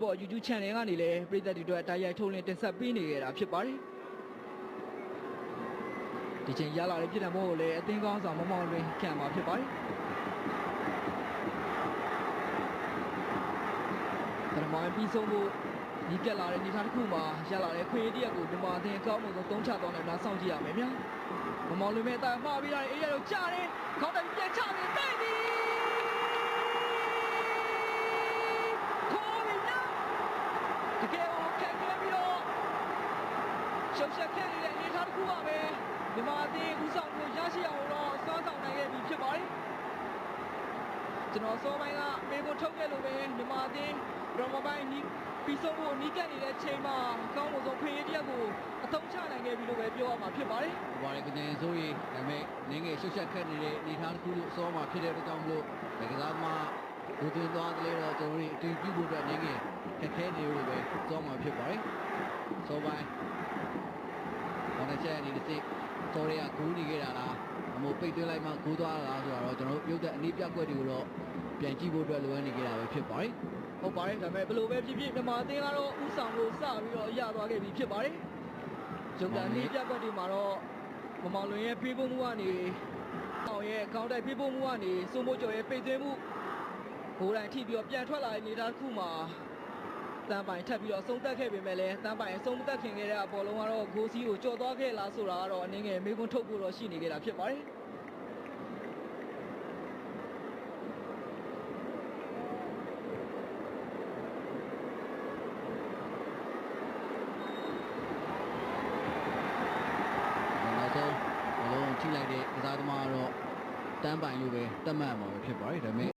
ပေါ် YouTube channel ကနေလည်းပြည်သက်တွေအတွက်တိုက်ရိုက်ထုတ်လင်းတင်ဆက်ပေးနေရတာဖြစ်ပါတယ်ဒီချိန်ရလာတဲ့ပြည်တယ်မို့လည်းအသင်းကောင်းဆောင်မမောင်လွင်ခံမှာဖြစ်ပါတယ်ဒါမှမဟုတ်ပြီးဆုံးဖို့ဒီကက်လာတဲ့နေသားတစ်ခုမှာရလာတဲ့ခွေးတရက်ကိုဒီမှာအသင်းအကောင်းဆုံးသုံးချသွားနိုင်တာစောင့်ကြည့်ရမယ်ဗျာမမောင်လွင်မဲ့အတာမှားပြီးတာအေးရတော့ကြားတယ်ခေါင်းတိုင်ပြန်ချပြီးတိုက်ပြီခေါ်ပြီဗျာ တကယ်ကိုခက်ခဲပြီးတော့ ရှုပ်ချက်ခဲ့နေတဲ့အနေအထားတစ်ခုပါပဲဒီမှာအသေးဦးဆောင်ကိုရရှိအောင်တော့စွမ်းဆောင်နိုင်ခဲ့ပြီဖြစ်ပါတယ်ကျွန်တော်စောပိုင်းကမေကိုထုတ်ခဲ့လို့ပဲဒီမှာအသေးရမပိုင်းနီးပြီးဆုံးဖို့နီးကပ်နေတဲ့ချိန်မှာအကောင်းဆုံးဖေးတရက်ကိုအသုံးချနိုင်ခဲ့ပြီလို့ပဲပြောရမှာဖြစ်ပါတယ်ဟိုပါလေကတဲ့ဆိုရင်ဒါပေမဲ့နင်းငယ်ရှုပ်ရှက်ခက်နေတဲ့အနေအထားတစ်ခုလို့အစောမှာဖြစ်တဲ့အတွက်ကြောင့်မလို့ဒီကစားမှဒုသွင်းသွားတယ်တော့ကျွန်တော်တို့အတူပြုဖို့အတွက်နင်းငယ်ခက်ခဲနေလို့ပဲအစောမှာဖြစ်ပါတယ်စောပိုင်း ဘာနဲ့ချက်အနေနဲ့စိစောရကဂူးနေခဲ့တာလားအမို့ပိတ်သွင်းလိုက်မှဂူးသွားတာလားဆိုတော့ကျွန်တော်တို့ပြုတ်တဲ့အနည်းပြက်ွက်တွေကိုတော့ပြန်ကြည့်ဖို့အတွက်လိုအပ်နေကြတာပဲဖြစ်ပါတယ်ဟုတ်ပါတယ်ဒါပေမဲ့ဘယ်လိုပဲဖြစ်ဖြစ်မြန်မာအသင်းကတော့ဥဆောင်လို့စပြီးတော့ရသွားခဲ့ပြီဖြစ်ပါတယ်ဂျုံကန်နေပြကွက်ဒီမှာတော့မမောင်လွင်ရဲ့ပြေးဖို့မှုကနေအောင်ရဲ့ခေါင်းတိုက်ပြေးဖို့မှုကနေစိုးမိုးကျော်ရဲ့ပိတ်သွင်းမှုဘိုးတိုင်းထိပြီးတော့ပြန်ထွက်လာတဲ့နေတာတစ်ခုမှာ တန်ပိုင်ထပ်ပြီးတော့ဆုံးသက်ခဲ့ပေမဲ့လည်းတန်ပိုင်အဆုံးမသက်ခင်ခဲ့တဲ့အပေါ်လုံးကတော့ဂိုးစီးကိုကြော်သွားခဲ့လားဆိုတာကတော့အနည်းငယ်မေးခွန်းထုတ်ဖို့တော့ရှိနေကြတာဖြစ်ပါတယ်နောက်ဆုံးဘလုံးထိလိုက်တဲ့ကစားသမားကတော့တန်းပိုင်လို့ပဲတတ်မှတ်မှာပဲဖြစ်ပါတယ်ဒါပေမဲ့